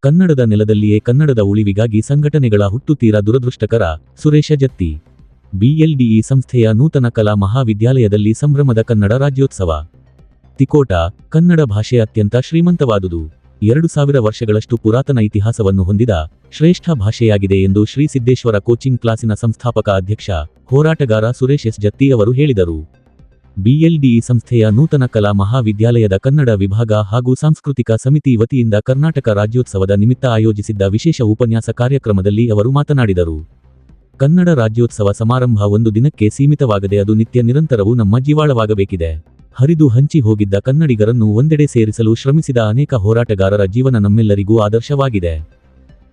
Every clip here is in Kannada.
ಕನ್ನಡದ ನೆಲದಲ್ಲಿಯೇ ಕನ್ನಡದ ಉಳಿವಿಗಾಗಿ ಸಂಘಟನೆಗಳ ಹುಟ್ಟುತೀರ ದುರದೃಷ್ಟಕರ ಸುರೇಶ ಜತ್ತಿ. ಬಿಎಲ್ಡಿಇ ಸಂಸ್ಥೆಯ ನೂತನ ಕಲಾ ಮಹಾವಿದ್ಯಾಲಯದಲ್ಲಿ ಸಂಭ್ರಮದ ಕನ್ನಡ ರಾಜ್ಯೋತ್ಸವ. ತಿಕೋಟ, ಕನ್ನಡ ಭಾಷೆ ಅತ್ಯಂತ ಶ್ರೀಮಂತವಾದುದು. ಎರಡು ಸಾವಿರ ವರ್ಷಗಳಷ್ಟು ಪುರಾತನ ಇತಿಹಾಸವನ್ನು ಹೊಂದಿದ ಶ್ರೇಷ್ಠ ಭಾಷೆಯಾಗಿದೆ ಎಂದು ಶ್ರೀ ಸಿದ್ದೇಶ್ವರ ಕೋಚಿಂಗ್ ಕ್ಲಾಸಿನ ಸಂಸ್ಥಾಪಕ ಅಧ್ಯಕ್ಷ ಹೋರಾಟಗಾರ ಸುರೇಶ್ ಎಸ್ ಜತ್ತಿ ಅವರು ಹೇಳಿದರು. ಬಿಎಲ್ಡಿಇ ಸಂಸ್ಥೆಯ ನೂತನ ಕಲಾ ಮಹಾವಿದ್ಯಾಲಯದ ಕನ್ನಡ ವಿಭಾಗ ಹಾಗೂ ಸಾಂಸ್ಕೃತಿಕ ಸಮಿತಿ ವತಿಯಿಂದ ಕರ್ನಾಟಕ ರಾಜ್ಯೋತ್ಸವದ ನಿಮಿತ್ತ ಆಯೋಜಿಸಿದ್ದ ವಿಶೇಷ ಉಪನ್ಯಾಸ ಕಾರ್ಯಕ್ರಮದಲ್ಲಿ ಅವರು ಮಾತನಾಡಿದರು. ಕನ್ನಡ ರಾಜ್ಯೋತ್ಸವ ಸಮಾರಂಭ ಒಂದು ದಿನಕ್ಕೆ ಸೀಮಿತವಾಗದೆ ಅದು ನಿತ್ಯ ನಿರಂತರವೂ ನಮ್ಮ ಜೀವಾಳವಾಗಬೇಕಿದೆ. ಹರಿದು ಹಂಚಿ ಹೋಗಿದ್ದ ಕನ್ನಡಿಗರನ್ನು ಒಂದೆಡೆ ಸೇರಿಸಲು ಶ್ರಮಿಸಿದ ಅನೇಕ ಹೋರಾಟಗಾರರ ಜೀವನ ನಮ್ಮೆಲ್ಲರಿಗೂ ಆದರ್ಶವಾಗಿದೆ.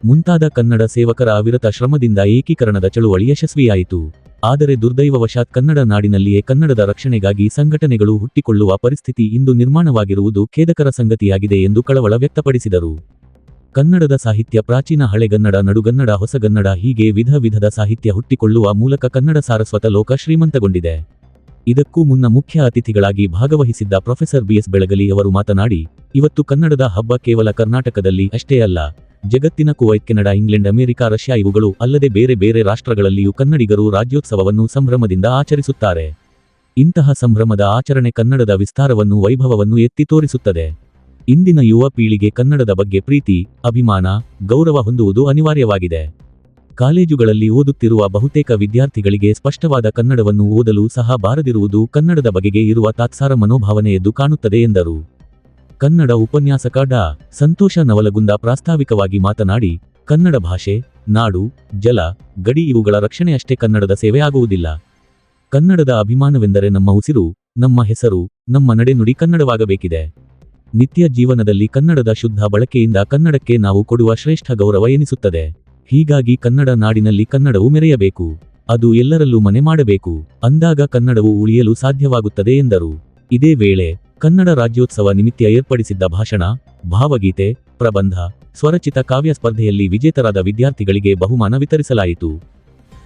ಮುಂತಾದ ಕನ್ನಡ ಸೇವಕರ ಅವಿರತ ಶ್ರಮದಿಂದ ಏಕೀಕರಣದ ಚಳುವಳಿ ಯಶಸ್ವಿಯಾಯಿತು. ಆದರೆ ದುರ್ದೈವವಶಾತ್ ಕನ್ನಡ ನಾಡಿನಲ್ಲಿಯೇ ಕನ್ನಡದ ರಕ್ಷಣೆಗಾಗಿ ಸಂಘಟನೆಗಳು ಹುಟ್ಟಿಕೊಳ್ಳುವ ಪರಿಸ್ಥಿತಿ ಇಂದು ನಿರ್ಮಾಣವಾಗಿರುವುದು ಖೇದಕರ ಸಂಗತಿಯಾಗಿದೆ ಎಂದು ಕಳವಳ ವ್ಯಕ್ತಪಡಿಸಿದರು. ಕನ್ನಡದ ಸಾಹಿತ್ಯ ಪ್ರಾಚೀನ ಹಳೆಗನ್ನಡ ನಡುಗನ್ನಡ, ಹೊಸಗನ್ನಡ ಹೀಗೆ ವಿಧ ವಿಧದ ಸಾಹಿತ್ಯ ಹುಟ್ಟಿಕೊಳ್ಳುವ ಮೂಲಕ ಕನ್ನಡ ಸಾರಸ್ವತ ಲೋಕ ಶ್ರೀಮಂತಗೊಂಡಿದೆ. ಇದಕ್ಕೂ ಮುನ್ನ ಮುಖ್ಯ ಅತಿಥಿಗಳಾಗಿ ಭಾಗವಹಿಸಿದ್ದ ಪ್ರೊಫೆಸರ್ ಬಿಎಸ್ ಬೆಳಗಲಿ ಅವರು ಮಾತನಾಡಿ, ಇವತ್ತು ಕನ್ನಡದ ಹಬ್ಬ ಕೇವಲ ಕರ್ನಾಟಕದಲ್ಲಿ ಅಷ್ಟೇ ಅಲ್ಲ ಜಗತ್ತಿನ Kuwait, Canada, England, America, Russia ಇವುಗಳು ಅಲ್ಲದೆ ಬೇರೆ ಬೇರೆ ರಾಷ್ಟ್ರಗಳಲ್ಲಿಯೂ ಕನ್ನಡಿಗರು ರಾಜ್ಯೋತ್ಸವವನ್ನು ಸಂಭ್ರಮದಿಂದ ಆಚರಿಸುತ್ತಾರೆ. ಇಂತಹ ಸಂಭ್ರಮದ ಆಚರಣೆ ಕನ್ನಡದ ವಿಸ್ತಾರವನ್ನು, ವೈಭವವನ್ನು ಎತ್ತಿ ತೋರಿಸುತ್ತದೆ. ಇಂದಿನ ಯುವ ಪೀಳಿಗೆ ಕನ್ನಡದ ಬಗ್ಗೆ ಪ್ರೀತಿ, ಅಭಿಮಾನ, ಗೌರವ ಹೊಂದುವುದು ಅನಿವಾರ್ಯವಾಗಿದೆ. ಕಾಲೇಜುಗಳಲ್ಲಿ ಓದುತ್ತಿರುವ ಬಹುತೇಕ ವಿದ್ಯಾರ್ಥಿಗಳಿಗೆ ಸ್ಪಷ್ಟವಾದ ಕನ್ನಡವನ್ನು ಓದಲು ಸಹ ಬಾರದಿರುವುದು ಕನ್ನಡದ ಬಗೆಗೆ ಇರುವ ತಾತ್ಸಾರ ಮನೋಭಾವನೆ ಎದ್ದು ಕಾಣುತ್ತದೆ ಎಂದರು. ಕನ್ನಡ ಉಪನ್ಯಾಸಕ ಡಾ. ಸಂತೋಷ ನವಲಗುಂದ ಪ್ರಾಸ್ತಾವಿಕವಾಗಿ ಮಾತನಾಡಿ, ಕನ್ನಡ ಭಾಷೆ, ನಾಡು, ಜಲ, ಗಡಿ ಇವುಗಳ ರಕ್ಷಣೆಯಷ್ಟೇ ಕನ್ನಡದ ಸೇವೆ ಆಗುವುದಿಲ್ಲ ಕನ್ನಡದ ಅಭಿಮಾನವೆಂದರೆ ನಮ್ಮ ಉಸಿರು, ನಮ್ಮ ಹೆಸರು, ನಮ್ಮ ನಡೆನುಡಿ ಕನ್ನಡವಾಗಬೇಕಿದೆ. ನಿತ್ಯ ಜೀವನದಲ್ಲಿ ಕನ್ನಡದ ಶುದ್ಧ ಬಳಕೆಯಿಂದ ಕನ್ನಡಕ್ಕೆ ನಾವು ಕೊಡುವ ಶ್ರೇಷ್ಠ ಗೌರವ ಎನಿಸುತ್ತದೆ. ಹೀಗಾಗಿ ಕನ್ನಡ ನಾಡಿನಲ್ಲಿ ಕನ್ನಡವು ಮೆರೆಯಬೇಕು. ಅದು ಎಲ್ಲರಲ್ಲೂ ಮನೆ ಮಾಡಬೇಕು. ಅಂದಾಗ ಕನ್ನಡವು ಉಳಿಯಲು ಸಾಧ್ಯವಾಗುತ್ತದೆ ಎಂದರು. ಇದೇ ವೇಳೆ ಕನ್ನಡ ರಾಜ್ಯೋತ್ಸವ ನಿಮಿತ್ತ ಏರ್ಪಡಿಸಿದ್ದ ಭಾಷಣ, ಭಾವಗೀತೆ, ಪ್ರಬಂಧ, ಸ್ವರಚಿತ ಕಾವ್ಯ ಸ್ಪರ್ಧೆಯಲ್ಲಿ ವಿಜೇತರಾದ ವಿದ್ಯಾರ್ಥಿಗಳಿಗೆ ಬಹುಮಾನ ವಿತರಿಸಲಾಯಿತು.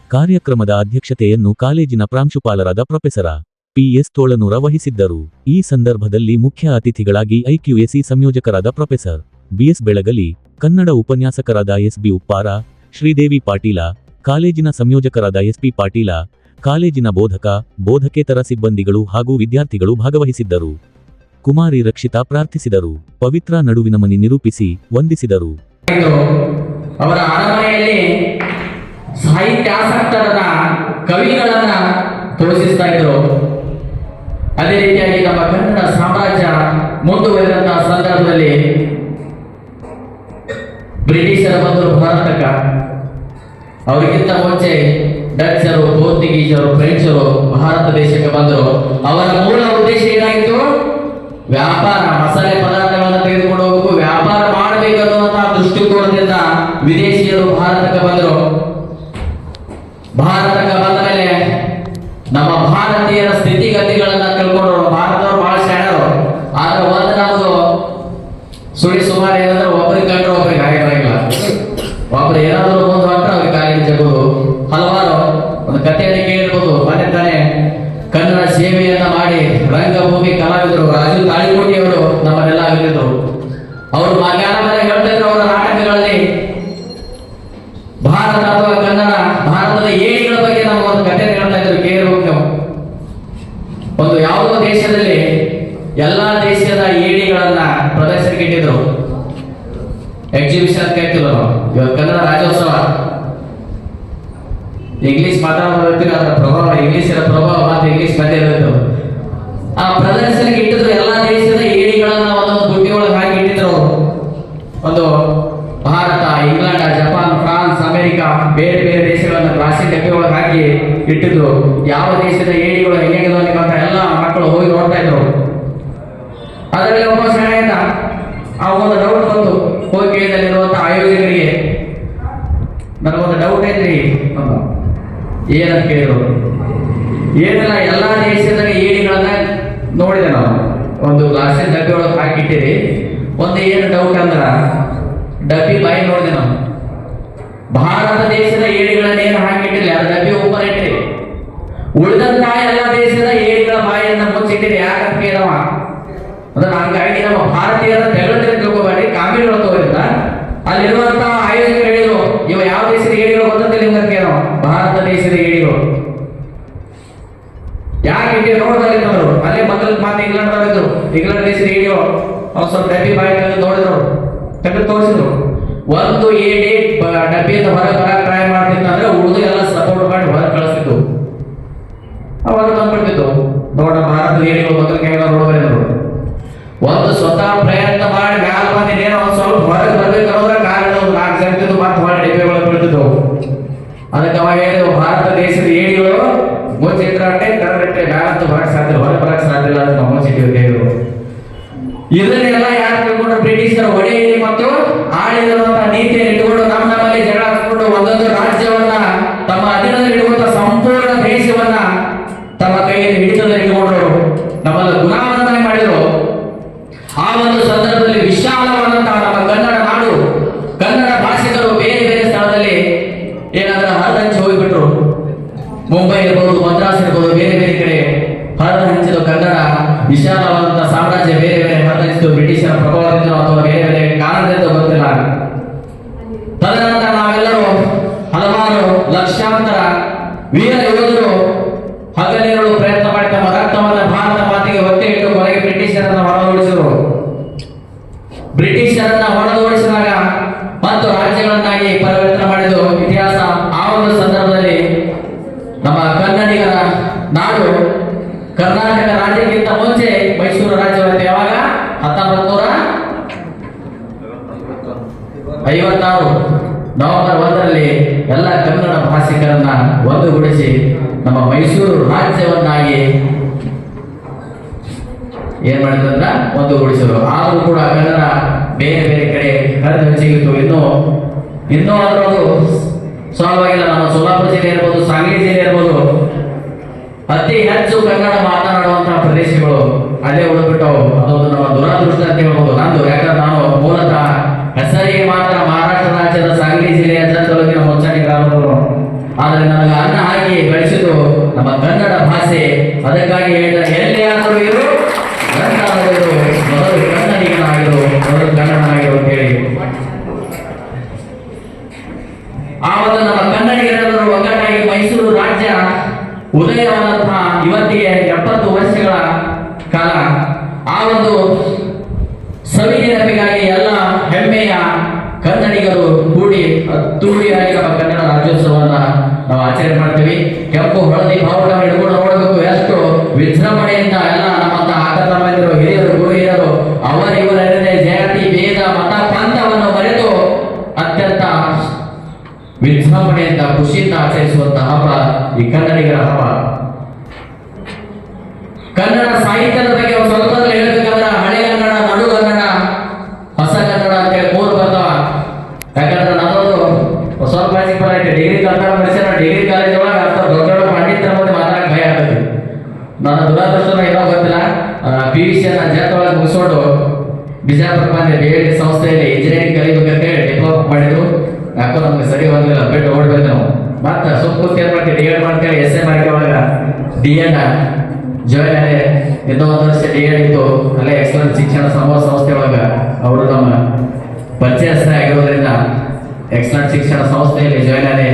ಕಾರ್ಯಕ್ರಮದ ಅಧ್ಯಕ್ಷತೆಯನ್ನು ಕಾಲೇಜಿನ ಪ್ರಾಂಶುಪಾಲರಾದ ಪ್ರೊಫೆಸರ ಪಿಎಸ್ ತೋಳನೂರ ವಹಿಸಿದ್ದರು. ಈ ಸಂದರ್ಭದಲ್ಲಿ ಮುಖ್ಯ ಅತಿಥಿಗಳಾಗಿ ಐಕ್ಯುಎಸಿ ಸಂಯೋಜಕರಾದ ಪ್ರೊಫೆಸರ್ ಬಿಎಸ್ ಬೆಳಗಲಿ, ಕನ್ನಡ ಉಪನ್ಯಾಸಕರಾದ ಎಸ್ಬಿ ಉಪ್ಪಾರ, ಶ್ರೀದೇವಿ ಪಾಟೀಲ, ಕಾಲೇಜಿನ ಸಂಯೋಜಕರಾದ ಎಸ್ಪಿ ಪಾಟೀಲ, ಕಾಲೇಜಿನ ಬೋಧಕ, ಬೋಧಕೇತರ ಸಿಬ್ಬಂದಿಗಳು ಹಾಗೂ ವಿದ್ಯಾರ್ಥಿಗಳು ಭಾಗವಹಿಸಿದ್ದರು. ಕುಮಾರಿ ರಕ್ಷಿತಾ ಪ್ರಾರ್ಥಿಸಿದರು. ಪವಿತ್ರ ನಡುವಿನ ಮನಿ ನಿರೂಪಿಸಿ ವಂದಿಸಿದರು. ಅವರ ಅರಮನೆಯಲ್ಲಿ ಸಾಹಿತ್ಯಾಸಕ್ತರಾದ ಕವಿಗಳನ್ನ ತೋರಿಸ್ತಾ ಇದ್ರು. ಅದೇ ರೀತಿಯಾಗಿ ನಮ್ಮ ಕನ್ನಡ ಸಾಮ್ರಾಜ್ಯ ಮುಂದುವರೆದಂತಹ ಸಂದರ್ಭದಲ್ಲಿ ಬ್ರಿಟಿಷರ ಬಂದರು ಭಾರತಕ್ಕ. ಅವರಿಗಿಂತ ಮುಂಚೆ ಡಚ್ಚರು ಪೋರ್ಚುಗೀಸರು, ಫ್ರೆಂಚರು, ಭಾರತ ದೇಶಕ್ಕೆ ಬಂದರು. ಅವರ ಮೂಲ ಉದ್ದೇಶ ಏನಾಗಿತ್ತು? ವ್ಯಾಪಾರ, ಮಸಾಲೆ ಪದಾರ್ಥಗಳನ್ನು ತೆಗೆದುಕೊಂಡು ಹೋಗಬೇಕು. ವ್ಯಾಪಾರ ಮಾಡಬೇಕು ಅನ್ನುವಂತಹ ದೃಷ್ಟಿಕೋನದಿಂದ ವಿದೇಶಿಯರು ಭಾರತಕ್ಕೆ ಬಂದರು. ಭಾರತಕ್ಕೆ ಬಂದ ಮೇಲೆ ನಮ್ಮ ಭಾರತೀಯರ ಸ್ಥಿತಿಗತಿಗಳನ್ನ ತಿಳ್ಕೊಂಡ್ರು ಅಂತ ಇವಾಗ ಕನ್ನಡ ರಾಜ್ಯೋತ್ಸವ. ಇಂಗ್ಲಿಷ್ ಮಾತಾಡೋದಿರ್ತೀವಿ ಅದರ ಪ್ರಭಾವ ಇಂಗ್ಲಿಷರ ಪ್ರಭಾವ ಮತ್ತು ಇಂಗ್ಲಿಷ್ ಇರೋದು. ಆ ಪ್ರದರ್ಶನಕ್ಕೆ ಇಟ್ಟಿದ್ರು ಎಲ್ಲಾ ದೇಶದ ಏಣಿಗಳನ್ನ ಒಂದೊಂದು ಬುಟ್ಟಿ ಒಳಗೆ ಹಾಕಿ ಇಟ್ಟಿದ್ರು ಒಂದು Bharat, England, Japan, France, America ಬೇರೆ ಬೇರೆ ದೇಶಗಳನ್ನ ಪ್ಲಾಸ್ಟಿಕ್ ಡಬ್ಬಿ ಒಳಗೆ ಹಾಕಿ ಇಟ್ಟಿದ್ರು. ಯಾವ ದೇಶದ ಏಣಿಗಳು ಹೆಂಗಿದಾವೆ ಅಂತ ಎಲ್ಲ ಮಕ್ಕಳು ಹೋಗಿ ನೋಡ್ತಾ ಇದ್ರು. ಅದರಲ್ಲಿ ಒಬ್ಬ ಶಾಲೆಯಿಂದ ಆ ಒಂದು ಡೌಟ್ ಬಂತು ಹೋಗಿ ಕೇಳಿದಲ್ಲಿರುವಂತ ಆಯೋಜಕರಿಗೆ ನನಗೊಂದು ಡೌಟ್ ಐತ್ರಿ. ಏನಂತ ಕೇಳಿದ್ರು? ಏನಿಲ್ಲ ಎಲ್ಲಾ ದೇಶದ ಏಳಿಗಳನ್ನ ನೋಡಿದೆ ನಾವು? ಒಂದು ಗ್ಲಾಸಿನ ಡಬ್ಬಿ ಒಳಗೆ ಹಾಕಿಟ್ಟಿರಿ. ಒಂದು ಏನು ಡೌಟ್ ಅಂದ್ರ, ಡಬ್ಬಿ ಬಾಯಿ ನೋಡಿದೆ ನಾವು. ಭಾರತ ದೇಶದ ಏಳಿಗಳನ್ನ ಏನು ಹಾಕಿಟ್ಟಿಲ್ಲ ಡಬ್ಬಿ ಓಪನ್ ಇಟ್ರಿ ಉಳಿದಂತ ಎಲ್ಲ ದೇಶದ ಅಂದ್ರೆ ಹಂಗಾಗಿ ನಮ್ಮ ಭಾರತೀಯರ ತೆಲುಗಿನ ತಿಳ್ಕೋಬೇಡಿ ಕಾಮಿಡಿಗಳು ತಗೋರಿಲ್ಲ ಅಲ್ಲಿರುವಂತಹ ಆಯೋಜಕರು ಹೇಳಿದ್ರು, ಇವ ಯಾವ ದೇಶದ ಏಡಿಗಳು ಗೊತ್ತಿಲ್ಲ ನಿಮ್ಗೇನೋ ಭಾರತ ದೇಶದ ಏಡಿಗಳು ಯಾಕೆ ನೋಡ್ತಾರೆ ಅವರು ಅಲ್ಲೇ ಮೊದಲ ಮಾತು ಇಂಗ್ಲೆಂಡ್ ಇದ್ರು. ಇಂಗ್ಲೆಂಡ್ ದೇಶದ ಏಡಿಯೋ ಅವ್ರು ಸ್ವಲ್ಪ ಡಬ್ಬಿ ಬಾಯಿ ನೋಡಿದ್ರು. ತೆಗೆದು ತೋರಿಸಿದ್ರು. ಒಂದು ಏಡಿ ಡಬ್ಬಿಯಿಂದ ಹೊರಗೆ ಬರಕ್ಕೆ ಟ್ರೈ ಮಾಡ್ತಿತ್ತಂದ್ರೆ ಉಳಿದು ಎಲ್ಲ ಸಪೋರ್ಟ್ ಮಾಡಿ ಹೊರಗೆ ಕಳಿಸ್ತಿತ್ತು. ಅವಾಗ ಬಂದ್ಬಿಡ್ತಿತ್ತು. ನೋಡ ಭಾರತದ ಏಡಿಗಳು ಮೊದಲ ಕೈ ಒಂದು ಸ್ವತಃ ಪ್ರಯತ್ನ ಮಾಡಿ ಮ್ಯಾಲ ಬಂದಿದ್ದೇನೋ ಒಂದು ಸ್ವಲ್ಪ ಹೊರಗೆ ಬರ್ಬೇಕಂದ್ರೆ ಕಾರಣ ಒಂದು ನಾಲ್ಕು ಜನ ಮತ್ತೆ ಹೊರ ಡಿಬ್ಬೆಗಳು ಬೀಳ್ತಿದ್ವು ಅದಕ್ಕೆ ಅವಾಗ ಹೇಳಿದ್ರು ಭಾರತ ದೇಶದ ಏಡಿಗಳು ಮುಚ್ಚಿಟ್ರೆ ಕರಗಟ್ಟೆ ಮ್ಯಾಲಂತೂ ಬರಕ್ ಸಾಧ್ಯ ಹೊರಗೆ ಬರಕ್ ಸಾಧ್ಯ ಇಲ್ಲ ಅಂತ ನಾವು ಮುಚ್ಚಿಟ್ಟಿವಿ ಹೇಳಿದ್ರು. ಇದನ್ನೆಲ್ಲ ಯಾರು ತಿಳ್ಕೊಂಡು ಬ್ರಿಟಿಷರು ಒಡೆಯ ಮತ್ತು ಆಳಿದಂತಹ ನೀತಿಯನ್ನು ಇಟ್ಟುಕೊಂಡು ನಮ್ಮ ನಮ್ಮಲ್ಲಿ ಜಗಳ ಹಾಕಿಕೊಂಡು ಒಂದೊಂದು ರಾಜ್ಯವನ್ನ, ತಮ್ಮ ಅಧೀನದಲ್ಲಿ ಇಡುವಂತ ಸಂಪೂರ್ಣ ದೇಶವನ್ನ ತಮ್ಮ ಕೈಯಲ್ಲಿ ಲಕ್ಷಾಂತರ ವೀರ ಯೋಧರು ಹಗಲಿರುಳು ಪ್ರಯತ್ನ ಮಾಡಿ ತಮ್ಮ ರಕ್ತವನ್ನ ಭಾರತ ಮಾತಿಗೆ ಒತ್ತೆ ಇಟ್ಟು ಕೊನೆಗೆ ಬ್ರಿಟಿಷರನ್ನ ಹೊರದೋಡಿಸಿದರು ಬ್ರಿಟಿಷರನ್ನ ಹೊರದೋಡಿಸಿದಾಗ ಮತ್ತು ರಾಜ್ಯಗಳನ್ನಾಗಿ ಪರಿವರ್ತನೆ ಮಾಡಿದ್ದು ಇತಿಹಾಸ ಆ ಒಂದು ಸಂದರ್ಭದಲ್ಲಿ ನಮ್ಮ ಕನ್ನಡಿಗರ ನಾಡು ಕರ್ನಾಟಕ ರಾಜ್ಯಕ್ಕಿಂತ ಮುಂಚೆ ಮೈಸೂರು ರಾಜ್ಯವಾಯಿತು ಯಾವಾಗ ಹತ್ತೊಂಬತ್ತು ನೂರ ಐವತ್ತಾರು ನವೆಂಬರ್ ಒಂದರಲ್ಲಿ ಎಲ್ಲ ಕನ್ನಡ ಭಾಷಿಕರನ್ನ ಒಂದುಗೂಡಿಸಿ ನಮ್ಮ ಮೈಸೂರು ರಾಜ್ಯವನ್ನಾಗಿ ಏನ್ ಮಾಡಿದ್ರಂದ್ರ ಒಂದುಗೂಡಿಸಿದ್ರು. ಆದರೂ ಕೂಡ ಕನ್ನಡ ಬೇರೆ ಬೇರೆ ಕಡೆ ಹರಿದು ಹೆಚ್ಚಿಗಿತ್ತು. ಇನ್ನು, ಇನ್ನೂ ಅದರೊಂದು ನಮ್ಮ ಸೋಲಾಪುರ ಜಿಲ್ಲೆ ಇರ್ಬೋದು, ಸಾಂಗ್ಲಿ ಜಿಲ್ಲೆ ಇರ್ಬೋದು, ಅತಿ ಹೆಚ್ಚು ಕನ್ನಡ ಮಾತನಾಡುವಂತಹ ಪ್ರದೇಶಗಳು ಅಲ್ಲೇ ಉಳಿದ್ಬಿಟ್ಟವು. ಅದೊಂದು ನಮ್ಮ ದುರಾದೃಷ್ಟ ಅಂತ ಹೇಳ್ಬೋದು. ನಂದು, ಯಾಕಂದ್ರೆ ನಾನು ಹೆಸರಿಗೆ ಮಾತ್ರ ಮಹಾರಾಷ್ಟ್ರ ರಾಜ್ಯದ ಸಾಂಗ್ಲಿ ಜಿಲ್ಲೆಯ ಅಜ್ಜ ತಾಲೂಕಿನ ಮೊಚ್ಚಡಿ ಗ್ರಾಮದವರು ಆದರೆ ನನಗೆ ಅನ್ನ ಹಾಕಿ ಬೆಳೆಸಿದ್ದು ನಮ್ಮ ಕನ್ನಡ ಭಾಷೆ ಅದಕ್ಕಾಗಿ ಹೇಳಿದ ಎಲ್ಲಿ ಆದರೂ ಇರು ಗಂಡಾದರೂ ಇರು ಮೊದಲು ಕನ್ನಡಿಗನಾಗಿರು ಮೊದಲು ಕನ್ನಡನಾಗಿರು ಅಂತೇಳಿ ಆ ಒಂದು ನಮ್ಮ ಕನ್ನಡಿಗರೆಲ್ಲರೂ ಒಗ್ಗಟ್ಟಾಗಿ ಮೈಸೂರು ರಾಜ್ಯ ಉದಯವಾದಂತಹ ಇವತ್ತಿಗೆ ಎಪ್ಪತ್ತು ವರ್ಷಗಳ ಕಾಲ ಆ ಒಂದು ಸವಿ ನೆನಪಿಗಾಗಿ ಎಲ್ಲ ಹೆಮ್ಮೆಯ ಕನ್ನಡಿಗರು ಕೂಡಿ ಅದ್ದೂರಿಯಾಗಿ ನಮ್ಮ ಕನ್ನಡ ರಾಜ್ಯೋತ್ಸವವನ್ನ ನಾವು ಆಚರಣೆ ಮಾಡ್ತೀವಿ. ಕೆಂಪು ಹಳದಿ ಬಾವುಟ ಹಿಡ್ಕೊಂಡು ನೋಡಬೇಕು. ಎಷ್ಟು ವಿಜೃಂಭಣೆಯಿಂದ ಎಲ್ಲ ನಮ್ಮಂತ ಆಟ ತಮ್ಮಂದಿರು ಹಿರಿಯರು ಗುರು ಹಿರಿಯರು ಅವರ ಇವರೇ ಜಾತಿ, ಭೇದ, ಮತ, ಪಂಥವನ್ನು ಮರೆತು ಅತ್ಯಂತ ವಿಜೃಂಭಣೆಯಿಂದ ಖುಷಿಯಿಂದ ಆಚರಿಸುವಂತಹ ಹಬ್ಬ ಈ ಕನ್ನಡಿಗರ ಹಬ್ಬ ಕನ್ನಡ ಸಾಹಿತ್ಯದ ಬಗ್ಗೆ ಒಂದು ಸ್ವಲ್ಪದಲ್ಲಿ ಹೇಳ್ಬೇಕಂದ್ರೆ ಹಳೆ ಕನ್ನಡ ನಡು ಕನ್ನಡ ಹೊಸ ಕನ್ನಡ ಅಂತೇಳಿ ಮೂರು ಬರ್ತಾವ ಯಾಕಂದ್ರೆ ನನ್ನದು ಸ್ವಲ್ಪ ಬ್ಯಾಸಿಕ್ ಬರೈತೆ ಡಿಗ್ರಿ ಕನ್ನಡ ಮಾಡಿಸಿ ಡಿಗ್ರಿ ಕಾಲೇಜ್ ಒಳಗೆ ಅರ್ಥ ದೊಡ್ಡ ದೊಡ್ಡ ಪಂಡಿತರ ಮುಂದೆ ಮಾತಾಡಕ್ಕೆ ಭಯ ಆಗ್ತದೆ ನನ್ನ ದುರಾದೃಷ್ಟನ ಏನೋ ಗೊತ್ತಿಲ್ಲ ಪಿ ಯು ಸಿಯನ್ನು ಜತ್ ಒಳಗೆ ಮುಗಿಸ್ಕೊಂಡು ಬಿಜಾಪುರ ಬಂದೆ ಬಿ ಎಲ್ ಡಿ ಸಂಸ್ಥೆಯಲ್ಲಿ ಇಂಜಿನಿಯರಿಂಗ್ ಕಲಿಬೇಕಂತ ಹೇಳಿ ಡಿಪ್ಲೊಮಾ ಮಾಡಿದ್ರು ಯಾಕೋ ನಮ್ಗೆ ಸರಿ ಬಂದಿಲ್ಲ ಬಿಟ್ಟು ಓಡ್ಬೇಕು ನಾವು ಮತ್ತೆ ಸುಮ್ ಕೂತ್ ಏನ್ ಮಾಡ್ತೀವಿ ಡಿ ಎಡ್ ಮಾಡ್ತೇವೆ ಎಸ್ ಎ ಮಾಡ್ಕೆ ಒಳಗ ಡಿ ಎಡ್ ಇನ್ನೂ ಒಂದು ವರ್ಷ ಡಿ ಎಡ್ ಇತ್ತು. ಅಲ್ಲೇ ಎಕ್ಸಲೆಂಟ್ ಶಿಕ್ಷಣ ಸಮೂಹ ಸಂಸ್ಥೆ ಒಳಗ ಅವರು ನಮ್ಮ ಪರಿಚಯಸ್ಥ ಆಗಿರೋದ್ರಿಂದ ಎಕ್ಸಲೆಂಟ್ ಶಿಕ್ಷಣ ಸಂಸ್ಥೆಯಲ್ಲಿ ಜಾಯಿನ್ ಆದರೆ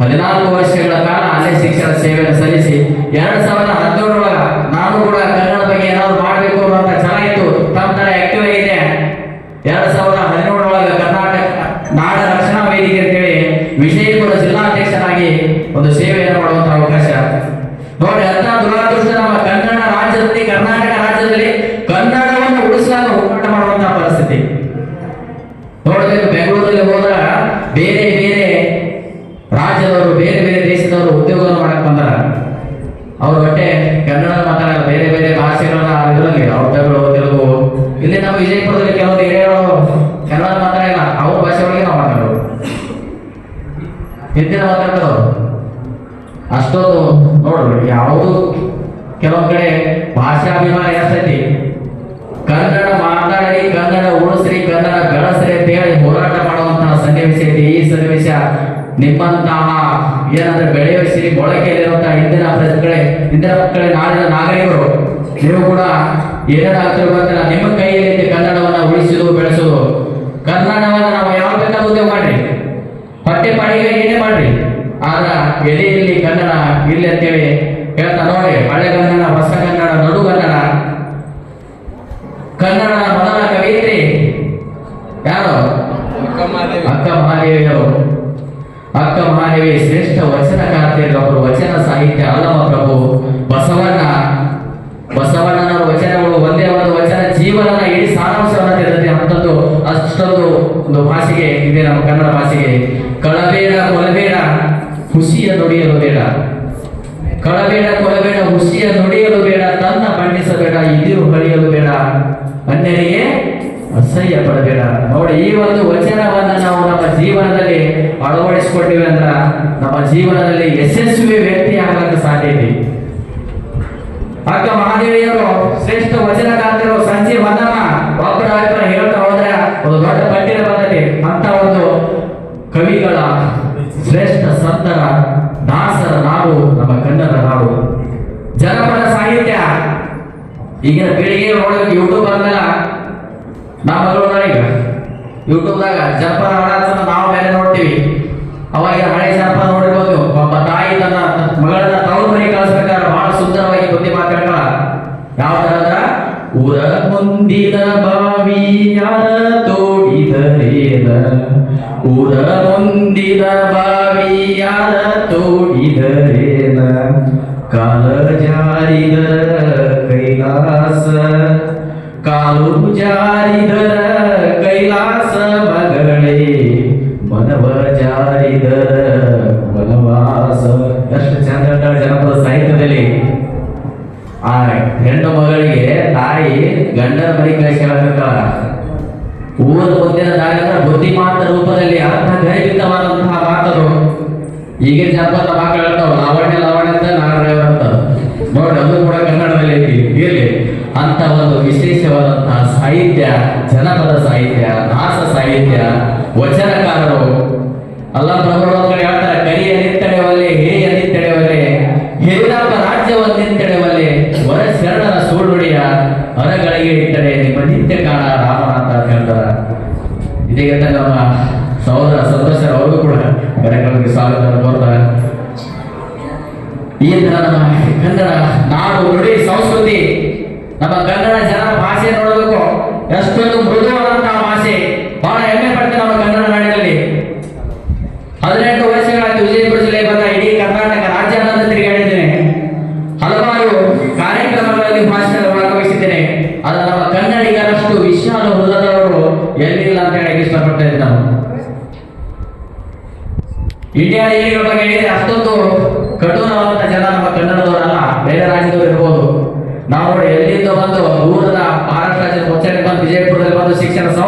ಹದಿನಾಲ್ಕು ವರ್ಷಗಳ ಕಾಲ ಅಲ್ಲೇ ಶಿಕ್ಷಣ ಸೇವೆಯನ್ನು ಸಲ್ಲಿಸಿ ಎರಡ್ ಸಾವಿರದ ಹದಿನೇಳರೊಳಗ ನಾನು ಕೂಡ ಕನ್ನಡ ಬಗ್ಗೆ ಏನಾದ್ರು ಮಾಡಬೇಕು ಅನ್ನುವಂತ ಚೆನ್ನಾಗಿತ್ತು ತಮ್ಮ ತರ ಆಕ್ಟಿವ್ ಆಗಿದೆ ಎರಡ್ ಸಾವಿರದ ಹದಿನೇಳರೊಳಗ ಕರ್ನಾಟಕ ನಾಡ ರಕ್ಷಣಾ ವೇದಿಕೆ ಅಂತೇಳಿ ವಿಜಯಪುರ ಜಿಲ್ಲಾಧ್ಯಕ್ಷರಾಗಿ ಒಂದು ಸೇವೆಯನ್ನು ಮಾಡುವಂತ ಹಿಂದಿನ ಮಾತಾಡ್ತಾರ ಅಷ್ಟೊಂದು ನೋಡ್ರಿ, ಯಾವುದು ಕೆಲವೊಂದು ಕಡೆ ಭಾಷಾಭಿಮಾನ ಎಷ್ಟೈತಿ ಕನ್ನಡ ಮಾತಾಡಿ, ಕನ್ನಡ ಉಳಿಸ್ರಿ, ಕನ್ನಡ ಬೆಳೆಸ್ರಿ ಅಂತ ಹೇಳಿ ಹೋರಾಟ ಮಾಡುವಂತಹ ಸನ್ನಿವೇಶ ಐತಿ. ಈ ಸನ್ನಿವೇಶ ನಿಮ್ಮಂತಹ ಏನಂದ್ರೆ ಬೆಳೆಯಿಸಿ ಸಿರಿ ಮೊಳಕೆಯಲ್ಲಿರುವಂತಹ ಹಿಂದಿನ ಪ್ರಜೆಗಳೇ ಹಿಂದಿನ ಮಕ್ಕಳೇ, ನಾಡಿನ ನಾಗರಿಕರು, ನೀವು ಕೂಡ ಗೊತ್ತಿಲ್ಲ. ನಿಮ್ಮ ಕೈಯಲ್ಲಿ ಕನ್ನಡವನ್ನ ಉಳಿಸುವುದು ಬೆಳೆಸುವುದು ಕನ್ನಡವನ್ನ ನಾವು ಯಾವ ಹೊಟ್ಟೆ ಪಾಡಿಗೆ ಏನೇ ಮಾಡ್ರಿ ಆದ್ರ ಇಲ್ಲಿ ಅಂತೇಳಿ ಹೇಳ್ತಾ ನೋಡಿ ಹಳೆ ಕನ್ನಡ ಹೊಸ ಕನ್ನಡ ನಡು ಕನ್ನಡ. ಕನ್ನಡ ಮೊದಲ ಕವಿಯತ್ರಿ. ಯಾರು? ಅಕ್ಕ ಮಹಾದೇವಿಯವರು ಅಕ್ಕ ಮಹಾದೇವಿ ಶ್ರೇಷ್ಠ ವಚನಕಾರ್ತಿಯರು ಅವರು ವಚನ ಸಾಹಿತ್ಯ ಅಲ್ಲಮ ಪ್ರಭು ಬಸವಣ್ಣ. ಬಸವಣ್ಣನ ವಚನಗಳು ಒಂದೇ ಒಂದು ವಚನ ಜೀವನದ ಇಡೀ ಸಾರಾಂಶವನ್ನು ತಿಳಿದಿದೆ ಅಂತದ್ದು ಅಷ್ಟೊಂದು ಒಂದು ಭಾಷೆಗೆ ಇದೆ ನಮ್ಮ ಕನ್ನಡ ಭಾಷೆಗೆ. ಕಳಬೇಡ ಕೊಲಬೇಡ. ಖುಷಿಯ ನುಡಿಯಲು ಬೇಡ. ಕಳಬೇಡ, ಕೊಳಬೇಡ ಹುಸಿಯ ನುಡಿಯಲು ಬೇಡ. ತನ್ನ ಬಣ್ಣಿಸಬೇಡ, ಇದಿರು ಬಳಿಯಲು ಬೇಡ. ಅನ್ಯರಿಗೆ ಅಸಹ್ಯ ಪಡಬೇಡ. ನೋಡಿ, ಈ ಒಂದು ವಚನವನ್ನ ನಾವು ನಮ್ಮ ಜೀವನದಲ್ಲಿ ಅಳವಡಿಸಿಕೊಂಡಿವೆ ಅಂದ್ರ ನಮ್ಮ ಜೀವನದಲ್ಲಿ ಯಶಸ್ವಿ ವ್ಯಕ್ತಿ ಆಗಲು ಸಾಧ್ಯ ಇದೆ. ಅಕ್ಕ ಮಹಾದೇವಿಯವರು ಶ್ರೇಷ್ಠ ವಚನಕಾರರು ಸಂಜೆ ಮದನ ಒಬ್ಬರ ಒಬ್ಬರ ಹೇಳ್ತಾ ಹೋದ್ರೆ ಒಂದು ದೊಡ್ಡ ಪಟ್ಟಿನ ಬರ್ತೈತಿ ಅಂತ ಒಂದು ಕವಿಗಳ ಶ್ರೇಷ್ಠ ಸಂತರ ದಾಸರ ನಾಡು ನಮ್ಮ ಕನ್ನಡ ನಾಡು ಜನಪದ ಸಾಹಿತ್ಯ ಈಗಿನ ಪೀಳಿಗೆ ನೋಡೋಕೆ ಯೂಟ್ಯೂಬ್ ಅಂದಲ್ಲ ನಾವು ಮಗಳು ಈಗ. ಯೂಟ್ಯೂಬ್ದಾಗ ಜಪ ಹಾಡಾಡ್ಸೋಣ ನಾವು ಮೇಲೆ ನೋಡ್ತೀವಿ. ಅವಾಗ ಹಳೆ ಜಪ ನೋಡಿರ್ಬೋದು, ಒಬ್ಬ ತಾಯಿ ತನ್ನ ಮಗಳನ್ನ ತವರು ಮನೆ ಕಳಿಸ್ಬೇಕಾದ್ರೆ ಬಹಳ ಸುಂದರವಾಗಿ ಬುದ್ಧಿ ಮಾತಾಡ್ತಾಳ. ಯಾವ ತರ ಅಂದ್ರ ಊರ ಮುಂದಿನ ಬಾವಿ ಯಾರ ತೋಡಿದರೇನ ಊರ ಮುಂದಿನ ಬಾವಿ ಯಾರ ತೋಡಿದರೇನ ಕಾಲ ಜಾರಿದರ ಕೈಲಾಸ ಕಾಲು ಜಾರಿದರ ಕೈಲಾಸ ಮಗಳೇ ಮನವ ಜಾರಿದರ ವನವಾಸ. ಎಷ್ಟು ಚಂದ ಜನಪದ ಸಾಹಿತ್ಯದಲ್ಲಿ. ಆ ಹೆಣ್ಣು ಮಗಳಿಗೆ ತಾಯಿ ಗಂಡನ ಮನೆ ಕಳಿಸಿ ಹೇಳ್ತಿರ್ತಾಳ ಊರ ಮುಂದಿನ ದಾರಿ ಅಂದ್ರೆ ಬುದ್ಧಿಮಾತ ರೂಪದಲ್ಲಿ ಅರ್ಥ ಗರ್ಭಿತವಾದಂತಹ ಮಾತರು ಈಗಿನ ಜನಪದ ಮಕ್ಕಳು ಹೇಳ್ತಾವ ಲಾವಣ್ಯ ಲಾವಣ್ಯ ಅಂತ ನಾರಾಯಣ ಅಂತ ನೋಡಿ ಅದು ಕೂಡ ಇರ್ಲಿ ಅಂತ ಒಂದು ವಿಶೇಷವಾದಂತಹ ಸಾಹಿತ್ಯ, ಜನಪದ ಸಾಹಿತ್ಯ, ದಾಸ ಸಾಹಿತ್ಯ, ವಚನಕಾರರು. ಅಲ್ಲ ಪ್ರಭುಗಳು ಹೇಳ್ತಾರೆ ಕೈಯ ನಿತ್ತಡೆವಲ್ಲಿ ಹೇಯ ನಿತ್ತಡೆವಲ್ಲಿ ಹಿರಿಯಪ್ಪ ರಾಜ್ಯವನ್ನು ನಿಂತಡೆವಲ್ಲಿ ವರ ಶರಣರ ಸೂಡುಡಿಯ ಹೊರಗಳಿಗೆ ಇಟ್ಟರೆ ನಿಮ್ಮ ನಿತ್ಯ ಕಾಲ ರಾಮನ ಅಂತ ಹೇಳ್ತಾರ. ಇದೇ ನಮ್ಮ ಸಹೋದರ ಕೂಡ ಕಾರ್ಯಕ್ರಮಕ್ಕೆ ಸ್ವಾಗತ ಕೋರ್ತಾರೆ. ಈ ನಮ್ಮ ಕನ್ನಡ ನಾಡು ನಮ್ಮ ಕನ್ನಡ ಜನರ ಭಾಷೆ ನೋಡಬೇಕು. ಎಷ್ಟೊಂದು ಮೃದುವಾದಂತಹ ಭಾಷೆ. ಬಹಳ ಹೆಮ್ಮೆ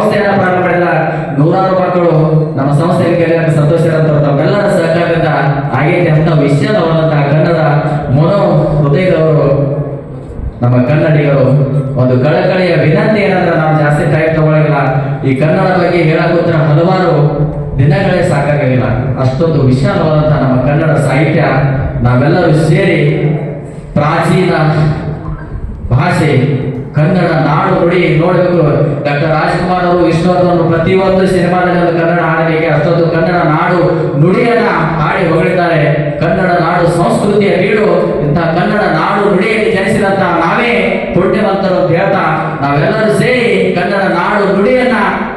ಸಂಸ್ಥೆಯನ್ನ ಪ್ರಾರಂಭ ಮಾಡಿದ ನೂರಾರು ಮಕ್ಕಳು ನಮ್ಮ ಸಂಸ್ಥೆಗೆ ಕಲಿಯಕ್ಕೆ ಸಂತೋಷ ತಮ್ಮೆಲ್ಲರ ಸಹಕಾರದಿಂದ ಆಗೈತೆ ಅಂತ ವಿಶಾಲವಾದಂತಹ ಕನ್ನಡ ಮನೋ ಹೃದಯದವರು ನಮ್ಮ ಕನ್ನಡಿಗರು, ಒಂದು ಕಳಕಳಿಯ ವಿನಂತಿ ಏನಂದ್ರೆ ನಾವು ಜಾಸ್ತಿ ಟೈಮ್ ತಗೊಳಗಿಲ್ಲ. ಈ ಕನ್ನಡ ಬಗ್ಗೆ ಹೇಳಕೋತ್ರ ಹಲವಾರು ದಿನಗಳೇ ಸಾಕಾಗಿಲ್ಲ ಅಷ್ಟೊಂದು ವಿಶಾಲವಾದಂತಹ ನಮ್ಮ ಕನ್ನಡ ಸಾಹಿತ್ಯ ನಾವೆಲ್ಲರೂ ಸೇರಿ ಪ್ರಾಚೀನ ಭಾಷೆ ಕನ್ನಡ ನಾಡು ನುಡಿ ನೋಡಬೇಕು. ಡಾಕ್ಟರ್ ರಾಜ್ಕುಮಾರ್ ಅವರು ವಿಷ್ಣುವರ್ಧನ್ ಪ್ರತಿಯೊಂದು ಸಿನಿಮಾದಲ್ಲಿ ಕನ್ನಡ ಹಾಡಲಿಕ್ಕೆ ಅಷ್ಟೊಂದು ಕನ್ನಡ ನಾಡು ನುಡಿಯನ್ನ ಹಾಡಿ ಹೊಗಳಿದ್ದಾರೆ. ಕನ್ನಡ ನಾಡು ಸಂಸ್ಕೃತಿಯ ಬೀಡು ಇಂತಹ ಕನ್ನಡ ನಾಡು ನುಡಿಯಲ್ಲಿ ಜನಿಸಿದಂತ ನಾವೇ ಪುಣ್ಯವಂತರು ಅಂತ ಹೇಳ್ತಾ, ನಾವೆಲ್ಲರೂ ಸೇರಿ ಕನ್ನಡ ನಾಡು ನುಡಿಯನ್ನ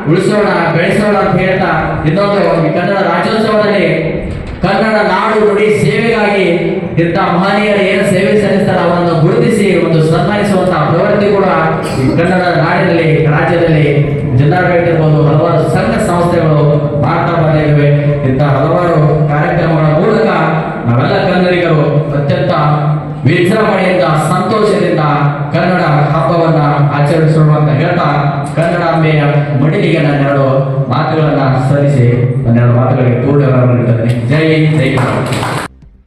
ಉಳಿಸೋಣ, ಬೆಳೆಸೋಣ ಅಂತ ಹೇಳ್ತಾ, ಇನ್ನೊಂದು ಈ ಕನ್ನಡ ರಾಜ್ಯೋತ್ಸವದಲ್ಲಿ ಕನ್ನಡ ನಾಡು ನುಡಿ ಸೇವೆಗಾಗಿ ಇಂಥ ಮಹನೀಯರು ಕನ್ನಡ ನಾಡಿನಲ್ಲಿ, ರಾಜ್ಯದಲ್ಲಿ ಜಿಲ್ಲಾಡಳಿತ ಇರ್ಬೋದು ಹಲವಾರು ಸಂಘ ಸಂಸ್ಥೆಗಳು ಮಾಡ್ತಾ ಬಂದಿವೆ. ಇಂಥ ಹಲವಾರು ಕಾರ್ಯಕ್ರಮಗಳ ಮೂಲಕ ನಾವೆಲ್ಲ ಕನ್ನಡಿಗರು ಅತ್ಯಂತ ವಿಜೃಂಭಣೆಯಿಂದ, ಸಂತೋಷದಿಂದ ಕನ್ನಡ ಹಬ್ಬವನ್ನ ಆಚರಿಸೋಣ ಅಂತ ಹೇಳ್ತಾ ಕನ್ನಡಾಂಬೆಯ ಮಡಿಲಿಗೆ ನನ್ನೆರಡು ಮಾತುಗಳನ್ನ ಸಲ್ಲಿಸಿ ನನ್ನೆರಡು ಮಾತುಗಳಿಗೆ ಪೂರ್ಣ ಜೈ ಜೈ